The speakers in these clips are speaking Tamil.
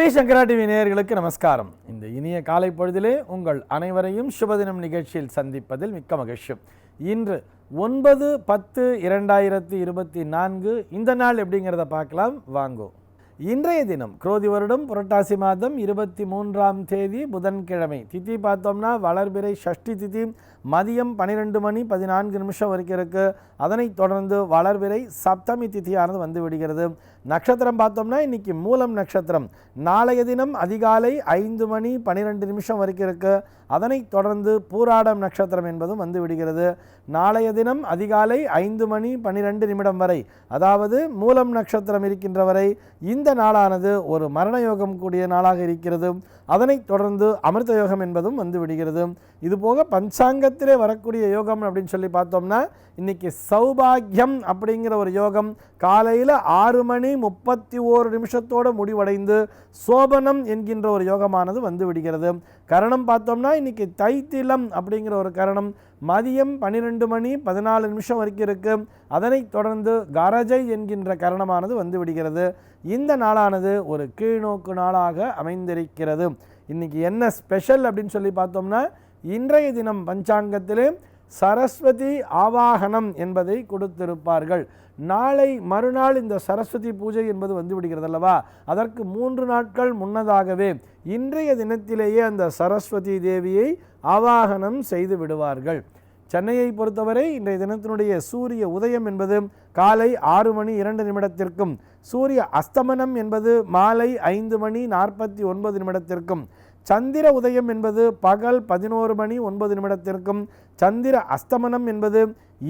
ஸ்ரீ சங்கரா டிவி நேயர்களுக்கு நமஸ்காரம். இந்த இனிய காலை பொழுதிலே உங்கள் அனைவரையும் சுபதினம் நிகழ்ச்சியில் சந்திப்பதில் மிக்க மகிழ்ச்சி. இன்று ஒன்பது பத்து இரண்டாயிரத்தி இருபத்தி நான்கு இந்த நாள் எப்படிங்கிறத பார்க்கலாம். வாங்கோ. இன்றைய தினம் குரோதி வருடம் புரட்டாசி மாதம் இருபத்தி மூன்றாம் தேதி புதன்கிழமை. திதி பார்த்தோம்னா வளர்பிறை ஷஷ்டி திதி மதியம் பன்னிரெண்டு மணி பதினான்கு நிமிஷம் வரைக்கும் இருக்குது அதனைத் தொடர்ந்து வளர்பிறை சப்தமி திதியானது வந்து விடுகிறது. நட்சத்திரம் பார்த்தோம்னா இன்னைக்கு மூலம் நட்சத்திரம். நாளைய தினம் அதிகாலை ஐந்து மணி பன்னிரெண்டு நிமிஷம் வரைக்கும் இருக்குது அதனைத் தொடர்ந்து பூராடம் நட்சத்திரம் என்பதும் வந்து விடுகிறது. நாளைய தினம் அதிகாலை ஐந்து மணி பன்னிரெண்டு நிமிடம் வரை அதாவது மூலம் நட்சத்திரம் இருக்கின்ற வரை இந்த நாளானது ஒரு மரண யோகம் கூடிய நாளாக இருக்கிறது. அதனைத் தொடர்ந்து அமிர்த யோகம் என்பதும் வந்து விடுகிறது. இதுபோக பஞ்சாங்கத்திலே வரக்கூடிய யோகம் அப்படின்னு சொல்லி பார்த்தோம்னா இன்னைக்கு சௌபாகியம் அப்படிங்கிற ஒரு யோகம் காலையில் ஆறு மணி முப்பத்தி ஓரு நிமிஷத்தோடு முடிவடைந்து சோபனம் என்கின்ற ஒரு யோகமானது வந்து விடுகிறது. கரணம் பார்த்தோம்னா இன்றைக்கி தைத்திலம் அப்படிங்கிற ஒரு கரணம் மதியம் பன்னிரெண்டு மணி பதினாலு நிமிஷம் வரைக்கும் இருக்குது அதனைத் தொடர்ந்து கரஜை என்கின்ற கரணமானது வந்து விடுகிறது. இந்த நாளானது ஒரு கீழ்நோக்கு நாளாக அமைந்திருக்கிறது. இன்றைக்கி என்ன ஸ்பெஷல் அப்படின்னு சொல்லி பார்த்தோம்னா இன்றைய தினம் பஞ்சாங்கத்திலே சரஸ்வதி ஆவாகனம் என்பதை கொடுத்திருப்பார்கள். நாளை மறுநாள் இந்த சரஸ்வதி பூஜை என்பது வந்து விடுகிறது அல்லவா அதற்கு மூன்று நாட்கள் முன்னதாகவே இன்றைய தினத்திலேயே அந்த சரஸ்வதி தேவியை ஆவாகனம் செய்து விடுவார்கள். சென்னையை பொறுத்தவரை இன்றைய தினத்தினுடைய சூரிய உதயம் என்பது காலை ஆறு மணி இரண்டு நிமிடத்திற்கும் சூரிய அஸ்தமனம் என்பது மாலை ஐந்து மணி நாற்பத்தி ஒன்பது நிமிடத்திற்கும் சந்திர உதயம் என்பது பகல் பதினோரு மணி ஒன்பது நிமிடத்திற்கும் சந்திர அஸ்தமனம் என்பது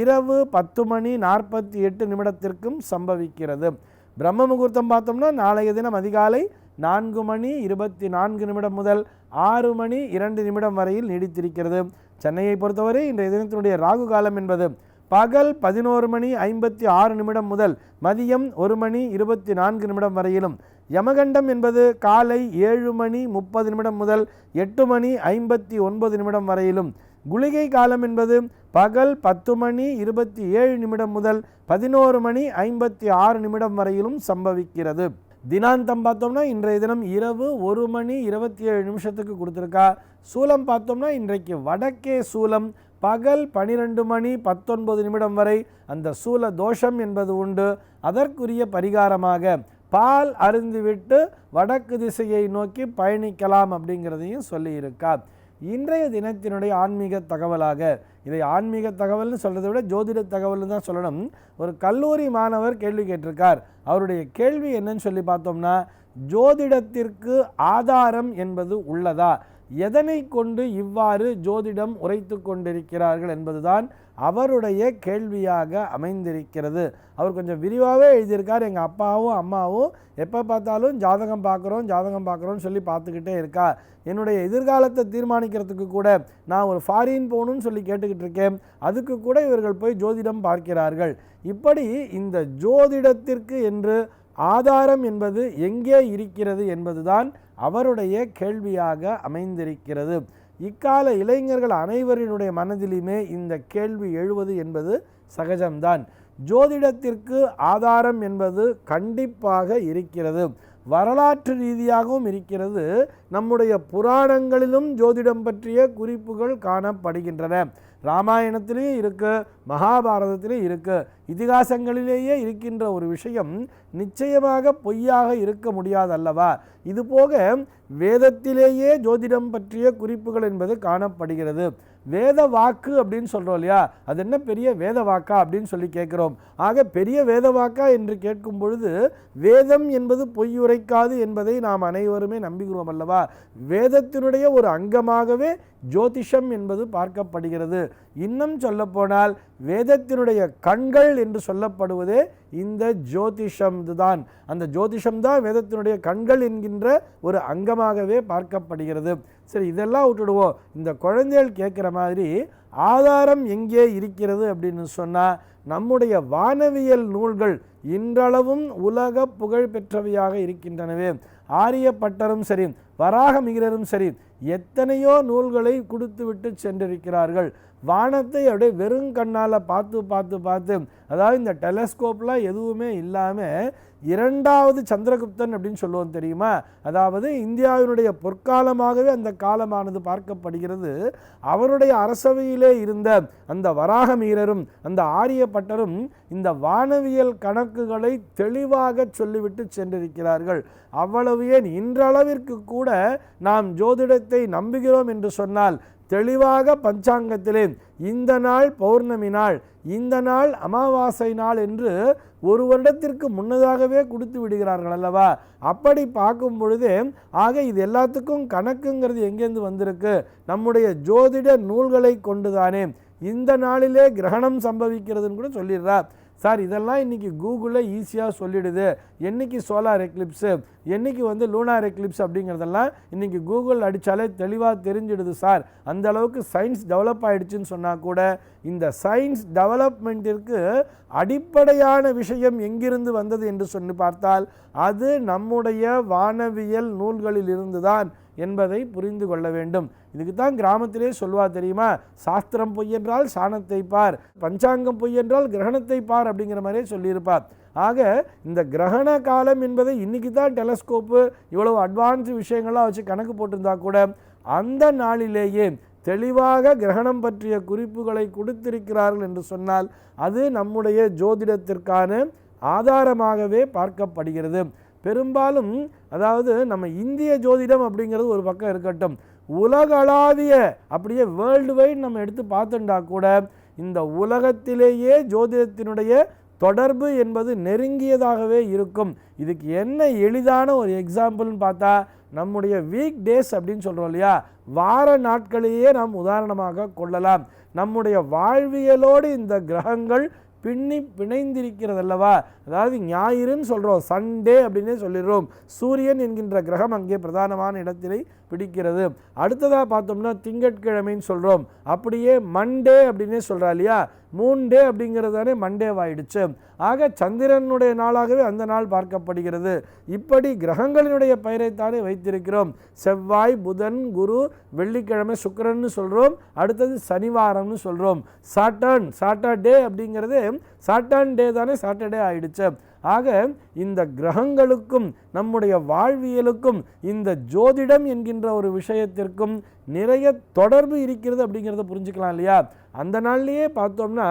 இரவு பத்து மணி நாற்பத்தி எட்டு நிமிடத்திற்கும் சம்பவிக்கிறது. பிரம்ம முகூர்த்தம் பார்த்தோம்னா நாளைய தினம் அதிகாலை நான்கு மணி இருபத்தி நான்கு நிமிடம் முதல் ஆறு மணி இரண்டு நிமிடம் வரையில் நீடித்திருக்கிறது. சென்னையை பொறுத்தவரை இன்றைய தினத்தினுடைய ராகு காலம் என்பது பகல் பதினோரு மணி ஐம்பத்தி ஆறு நிமிடம் முதல் மதியம் ஒரு மணி இருபத்தி நான்கு நிமிடம் வரையிலும். யமகண்டம் என்பது காலை ஏழு மணி முப்பது நிமிடம் முதல் எட்டு மணி ஐம்பத்தி ஒன்பது நிமிடம் வரையிலும். குளிகை காலம் என்பது பகல் பத்து மணி இருபத்தி ஏழு நிமிடம் முதல் பதினோரு மணி ஐம்பத்தி ஆறு நிமிடம் வரையிலும் சம்பவிக்கிறது. தினாந்தம் பார்த்தோம்னா இன்றைய தினம் இரவு ஒரு மணி இருபத்தி ஏழு நிமிஷத்துக்கு கொடுத்துருக்கா. சூலம் பார்த்தோம்னா இன்றைக்கு வடக்கே சூலம் பகல் பனிரெண்டு மணி பத்தொன்பது நிமிடம் வரை அந்த சூல தோஷம் என்பது உண்டு. அதற்குரிய பரிகாரமாக பால் அருந்துவிட்டு வடக்கு திசையை நோக்கி பயணிக்கலாம் அப்படிங்கிறதையும் சொல்லியிருக்கார். இன்றைய தினத்தினுடைய ஆன்மீக தகவலாக இதை ஆன்மீக தகவல்னு சொல்கிறத விட ஜோதிட தகவல்னு தான் சொல்லணும். ஒரு கல்லூரி மாணவர் கேள்வி கேட்டிருக்கார். அவருடைய கேள்வி என்னன்னு சொல்லி பார்த்தோம்னா ஜோதிடத்திற்கு ஆதாரம் என்பது உள்ளதா? எதனை கொண்டு இவ்வாறு ஜோதிடம் உரைத்து கொண்டிருக்கிறார்கள் என்பதுதான் அவருடைய கேள்வியாக அமைந்திருக்கிறது. அவர் கொஞ்சம் விரிவாகவே எழுதியிருக்கார். எங்கள் அப்பாவும் அம்மாவும் எப்போ பார்த்தாலும் ஜாதகம் பார்க்குறோம் ஜாதகம் பார்க்குறோன்னு சொல்லி பார்த்துக்கிட்டே இருக்கா என்னுடைய எதிர்காலத்தை தீர்மானிக்கிறதுக்கு கூட நான் ஒரு ஃபாரின் போகணும்னு சொல்லி கேட்டுக்கிட்டு இருக்கேன். அதுக்கு கூட இவர்கள் போய் ஜோதிடம் பார்க்கிறார்கள். இப்படி இந்த ஜோதிடத்திற்கு என்று ஆதாரம் என்பது எங்கே இருக்கிறது என்பதுதான் அவருடைய கேள்வியாக அமைந்திருக்கிறது. இக்கால இளைஞர்கள் அனைவரினுடைய மனதிலுமே இந்த கேள்வி எழுவது என்பது சகஜம்தான். ஜோதிடத்திற்கு ஆதாரம் என்பது கண்டிப்பாக இருக்கிறது. வரலாற்று ரீதியாகவும் இருக்கிறது. நம்முடைய புராணங்களிலும் ஜோதிடம் பற்றிய குறிப்புகள் காணப்படுகின்றன. ராமாயணத்திலையும் இருக்குது மகாபாரதத்திலையும் இருக்குது இதிகாசங்களிலேயே இருக்கின்ற ஒரு விஷயம் நிச்சயமாக பொய்யாக இருக்க முடியாதல்லவா? இதுபோக வேதத்திலேயே ஜோதிடம் பற்றிய குறிப்புகள் என்பது காணப்படுகிறது. வேத வாக்கு அப்படின்னு சொல்கிறோம் இல்லையா? அது என்ன பெரிய வேத வாக்கா அப்படின்னு சொல்லி கேட்குறோம். ஆக பெரிய வேத வாக்கா என்று கேட்கும் பொழுது வேதம் என்பது பொய்யுரைக்காது என்பதை நாம் அனைவருமே நம்புகிறோம் அல்லவா? வேதத்தினுடைய ஒரு அங்கமாகவே ஜோதிஷம் என்பது பார்க்கப்படுகிறது. இன்னும் சொல்லப்போனால் வேதத்தினுடைய கண்கள் என்று சொல்லப்படுவதே இந்த ஜோதிஷம் தான் அந்த ஜோதிஷம் தான் வேதத்தினுடைய கண்கள் என்கின்ற ஒரு அங்கமாகவே பார்க்கப்படுகிறது. சரி இதெல்லாம் விட்டுடுவோம். இந்த குழந்தைகள் கேட்குற மாதிரி ஆதாரம் எங்கே இருக்கிறது அப்படின்னு சொன்னால் நம்முடைய வானவியல் நூல்கள் இன்றளவும் உலக புகழ் பெற்றவையாக இருக்கின்றனவே. ஆரியப்பட்டரும் சரி வராக மிகிரரும் சரி எத்தனையோ நூல்களை கொடுத்து விட்டு சென்றிருக்கிறார்கள். வானத்தை அப்படியே வெறும் கண்ணால் பார்த்து பார்த்து பார்த்து அதாவது இந்த டெலஸ்கோப்லாம் எதுவுமே இல்லாமல் இரண்டாவது சந்திரகுப்தன் அப்படின்னு சொல்லுவோம் தெரியுமா? அதாவது இந்தியாவினுடைய பொற்காலமாகவே அந்த காலமானது பார்க்கப்படுகிறது. அவருடைய அரசவையிலே இருந்த அந்த வராகமீரரும் அந்த ஆரியப்பட்டரும் இந்த வானவியல் கணக்குகளை தெளிவாக சொல்லிவிட்டு சென்றிருக்கிறார்கள். அவ்வளவு ஏன்? இன்றளவிற்கு கூட நாம் ஜோதிடத்தை நம்புகிறோம் என்று சொன்னால் தெளிவாக பஞ்சாங்கத்திலே இந்த நாள் பௌர்ணமி நாள் இந்த நாள் அமாவாசை நாள் என்று ஒரு வருடத்திற்கு முன்னதாகவே கொடுத்து விடுகிறார்கள் அல்லவா? அப்படி பார்க்கும் பொழுதே ஆக இது எல்லாத்துக்கும் கணக்குங்கிறது எங்கேருந்து வந்திருக்கு? நம்முடைய ஜோதிட நூல்களை கொண்டுதானே இந்த நாளிலே கிரகணம் சம்பவிக்கிறதுன்னு கூட சொல்லிடுறார். சார் இதெல்லாம் இன்றைக்கி கூகுளில் ஈஸியாக சொல்லிடுது. என்னைக்கு சோலார் எக்லிப்ஸு என்னைக்கு வந்து லூனார் எக்லிப்ஸ் அப்படிங்கிறதெல்லாம் இன்றைக்கி கூகுள் அடித்தாலே தெளிவாக தெரிஞ்சிடுது சார். அந்த அளவுக்கு சயின்ஸ் டெவலப் ஆகிடுச்சின்னு சொன்னால் கூட இந்த சயின்ஸ் டெவலப்மெண்ட்டிற்கு அடிப்படையான விஷயம் எங்கிருந்து வந்தது என்று சொல்லி பார்த்தால் அது நம்முடைய வானவியல் நூல்களில் இருந்துதான் என்பதை புரிந்து கொள்ள வேண்டும். இதுக்கு தான் கிராமத்திலே சொல்வா தெரியுமா? சாஸ்திரம் பொய்யென்றால் சாணத்தை பார் பஞ்சாங்கம் பொய்யென்றால் கிரகணத்தை பார் அப்படிங்கிற மாதிரியே சொல்லியிருப்பார் ஆக இந்த கிரகண காலம் என்பதை இன்னைக்கு தான் டெலஸ்கோப்பு இவ்வளவு அட்வான்ஸ் விஷயங்கள்லாம் வச்சு கணக்கு போட்டிருந்தா கூட அந்த நாளிலேயே தெளிவாக கிரகணம் பற்றிய குறிப்புகளை கொடுத்திருக்கிறார்கள் என்று சொன்னால் அது நம்முடைய ஜோதிடத்திற்கான ஆதாரமாகவே பார்க்கப்படுகிறது. பெரும்பாலும் அதாவது நம்ம இந்திய ஜோதிடம் அப்படிங்கிறது ஒரு பக்கம் இருக்கட்டும் உலகளாவிய அப்படியே வேர்ல்டு வைட் நம்ம எடுத்து பார்த்துட்டா கூட இந்த உலகத்திலேயே ஜோதிடத்தினுடைய தொடர்பு என்பது நெருங்கியதாகவே இருக்கும். இதுக்கு என்ன எளிதான ஒரு எக்ஸாம்பிள்னு பார்த்தா நம்முடைய வீக் டேஸ் அப்படின்னு சொல்கிறோம் இல்லையா? வார நாட்களையே நாம் உதாரணமாக கொள்ளலாம். நம்முடைய வாழ்வியலோடு இந்த கிரகங்கள் பின்னி பிணைந்திருக்கிறது அல்லவா? அதாவது ஞாயிறுன்னு சொல்கிறோம் சண்டே அப்படின்னே சொல்லிடுறோம். சூரியன் என்கின்ற கிரகம் அங்கே பிரதானமான இடத்திலே பிடிக்கிறது. அடுத்ததாக பார்த்தோம்னா திங்கட்கிழமைன்னு சொல்கிறோம் அப்படியே மண்டே அப்படின்னே சொல்கிறா இல்லையா? மூன் டே அப்படிங்கிறது தானே மண்டேவாயிடுச்சு ஆக சந்திரனுடைய நாளாகவே அந்த நாள் பார்க்கப்படுகிறது. இப்படி கிரகங்களினுடைய பெயரைத்தானே வைத்திருக்கிறோம். செவ்வாய் புதன் குரு வெள்ளிக்கிழமை சுக்கரன்னு சொல்கிறோம் அடுத்தது சனிவாரம்னு சொல்கிறோம் சாட்டர்ன் சாட்டர்டே அப்படிங்கிறது சாட்டர்ன் டே தானே சாட்டர்டே ஆயிடுச்சு. ஆக இந்த கிரகங்களுக்கும் நம்முடைய வாழ்வியலுக்கும் இந்த ஜோதிடம் என்கின்ற ஒரு விஷயத்திற்கும் நிறைய தொடர்பு இருக்கிறது அப்படிங்கிறத புரிஞ்சுக்கலாம் இல்லையா? அந்த நாள்லேயே பார்த்தோம்னா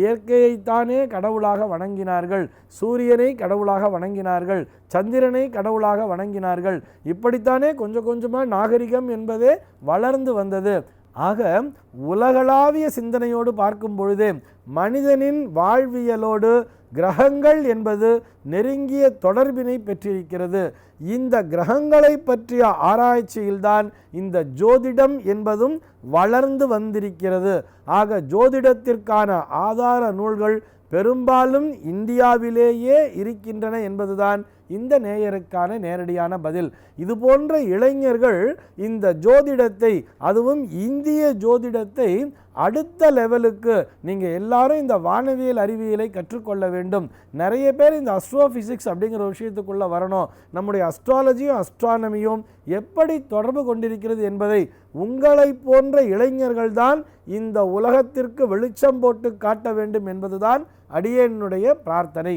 இயற்கையைத்தானே கடவுளாக வணங்கினார்கள் சூரியனை கடவுளாக வணங்கினார்கள் சந்திரனை கடவுளாக வணங்கினார்கள். இப்படித்தானே கொஞ்சம் கொஞ்சமாக நாகரிகம் என்பதே வளர்ந்து வந்தது. ஆக உலகளாவிய சிந்தனையோடு பார்க்கும் பொழுதே மனிதனின் வாழ்வியலோடு கிரகங்கள் என்பது நெருங்கிய தொடர்பினை பெற்றிருக்கிறது. இந்த கிரகங்களை பற்றிய ஆராய்ச்சியில்தான் இந்த ஜோதிடம் என்பதும் வளர்ந்து வந்திருக்கிறது. ஆக ஜோதிடத்திற்கான ஆதார நூல்கள் பெரும்பாலும் இந்தியாவிலேயே இருக்கின்றன என்பதுதான் இந்த நேயருக்கான நேரடியான பதில். இது போன்ற இளைஞர்கள் இந்த ஜோதிடத்தை அதுவும் இந்திய ஜோதிடத்தை அடுத்த லெவலுக்கு நீங்கள் எல்லாரும் இந்த வானவியல் அறிவியலை கற்றுக்கொள்ள வேண்டும். நிறைய பேர் இந்த அஸ்ட்ரோ ஃபிசிக்ஸ் அப்படிங்கிற விஷயத்துக்குள்ளே வரணும். நம்முடைய அஸ்ட்ராலஜியும் அஸ்ட்ரானமியும் எப்படி தொடர்பு கொண்டிருக்கிறது என்பதை உங்களை போன்ற இளைஞர்கள்தான் இந்த உலகத்திற்கு வெளிச்சம் போட்டு காட்ட வேண்டும் என்பதுதான் அடியனுடைய பிரார்த்தனை.